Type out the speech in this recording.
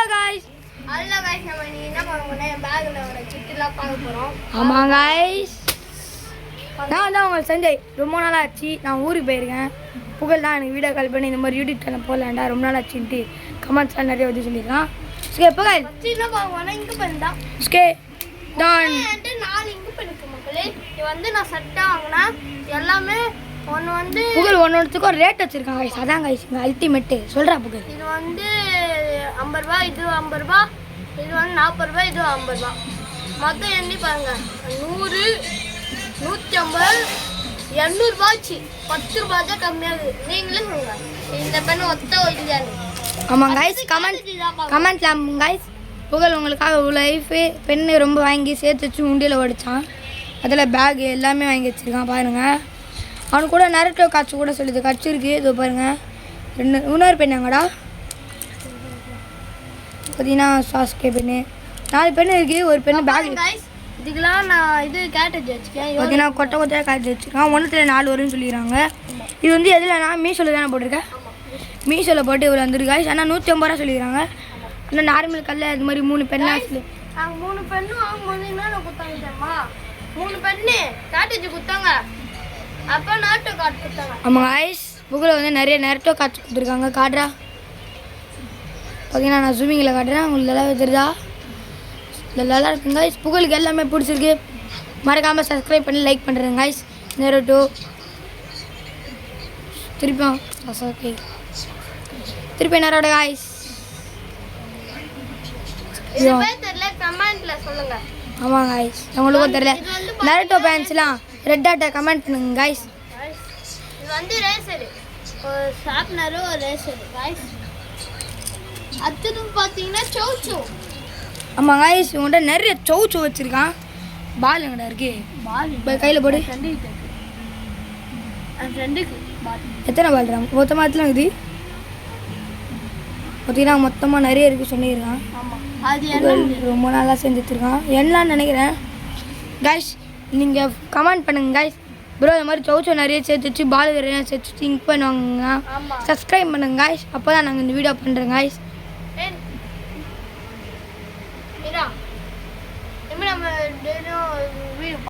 Hello guys அல்ல guys, நம்ம என்ன பண்ண போறோம்னா, என் bag ல ஒரு சிட்டுலாம் பார்க்க போறோம். ஆமாம் காய்ஸ் நான் தான் உங்கள் சஞ்சய் ரொம்ப நாள் ஆச்சு நான் ஊருக்கு போயிருக்கேன் புகழ் தான் எனக்கு வீடியோ கால் பண்ணி இந்த மாதிரி யூடியூப் சேனல் போடலாண்டா ரொம்ப நாள் ஆச்சுன்ட்டு கமெண்ட்ஸ்லாம் நிறைய வந்து சொல்லியிருக்கான் ஸ்கே புகழ் first என்ன பார்க்க pen தான். ஸ்கே தான் நாலு pen இருக்கு மக்களே. இது வந்து நான் ஆ வாங்கினேன். எல்லாமே ஒண்ணு வந்து புகழ் ஒன்று ஒன்றுத்துக்கும் ஒரு ரேட் வச்சுருக்கான் காய்ஸ் அதான் காய்ஸ் இங்கே அல்டிமேட்டு சொல்கிறா புகழ். இது வந்து ஐம்பது ரூபா இது ஐம்பது ரூபா இது வந்து நாற்பது ரூபா இது ஐம்பது ரூபா. மொத்தம் எண்ணி பாருங்க. நூறு நூற்றி ஐம்பது எண்ணூறுபாச்சு பத்து ரூபாய் தான் கம்மியாகுது. நீங்களே சொல்லுங்க. இந்த பெண் ஒத்த இல்லையான்னு ஆமாம் காய்ஸ் கமெண்ட் கமெண்ட்ல காய்ஸ் புகழ் உங்களுக்காக லைஃபு பெண்ணு ரொம்ப வாங்கி சேர்த்து வச்சு உண்டியில் ஓடிச்சான் அதில் பேக் எல்லாமே வாங்கி வச்சுருக்கான் பாருங்கள் அவனுக்கு கூட நரட்டோ காய்ச்சி கூட சொல்லுது. கச்சிருக்கு இதோ பாருங்கள் ரெண்டு இன்னொரு பெண் எங்கடா பார்த்தீங்கன்னா சாஸ்கே பெண்ணு. நாலு பெண்ணு இருக்குது ஒரு பெண்ணு பேக் இதுக்கெல்லாம் நான் இது கேட்டேஜ் வச்சுக்கேன். பார்த்தீங்கன்னா கொட்டை கொட்டையாக காய்ச்சி வச்சுருக்கான் ஒன்றுத்தில் நாலு வரும்னு சொல்லிடுறாங்க இது வந்து எதில்? நான் மீஷோவில் தானே போட்டிருக்கேன் மீஷோவில் போட்டு இவ்வளோ வந்துருக்கு காய்ஸ் ஆனால் நூற்றி ஐம்பது ரூபா சொல்லிடுறாங்க இன்னும் நார்மல் கல்ல இது மாதிரி மூணு பெண்ணா சொல்லி மூணு பெண்ணு வாங்கும்போது என்ன கொடுத்தாங்க மூணு பெண்ணு கேட்டேஜ் கொடுத்தாங்க அப்போ நாட்டு கார்டு கொடுத்தாங்க ஆமாம் ஐஸ் புக்கில் வந்து நிறைய நெரட்டோ காய்ச்சி கொடுத்துருக்காங்க. காட்டுறா. பார்த்தீங்கன்னா நான் ஸ்விம்மிங்கில் காட்டுறேன். உங்களுக்கு நல்லா தெரியுதா? நல்லா இருக்குங்க guys. புகழுக்கு எல்லாமே பிடிச்சிருக்கு. மறக்காமல் சப்ஸ்கிரைப் பண்ணி லைக் பண்ணுறேங்க காய்ஸ் நெரட்டோ. திருப்பியும் ஓகே திருப்பி நேரோட சொல்லுங்க. ஆமாம் காய்ஸ் உங்களுக்கும் தெரியல. நெரட்டோ பேண்ட்ஸ்லாம் ரெட் ஆட்டை கமெண்ட் பண்ணுங்க காய்ஸ் இது வந்து ரேசரு ஒரு ஷார்ப்னரு ஒரு ரேசரு காய்ஸ் அடுத்தது பார்த்தீங்கன்னா சௌச்சோ ஆமாம் காய்ஸ் உங்கள்கிட்ட நிறைய சௌச்சு வச்சுருக்கான். பால் எங்கடா இருக்கு. பால் கையில் போடு. எத்தனை பால் மொத்தமாக எத்தனை இது? பார்த்தீங்கன்னா மொத்தமாக நிறைய இருக்குது சொல்லியிருக்கான். ரொம்ப நல்லா செஞ்சு வச்சுருக்கான் என்னன்னு நினைக்கிறேன். கைஸ் நீங்கள் கமெண்ட் பண்ணுங்க கைஸ் ப்ரோ இந்த மாதிரி சௌச்சோ நிறைய சேர்த்து வச்சு பால் நிறைய சேர்த்து இங்க் பண்ணுவாங்க சப்ஸ்கிரைப் பண்ணுங்க கைஸ் அப்போ தான் நாங்கள் இந்த வீடியோ பண்ணுறோம் கைஸ் நம்ம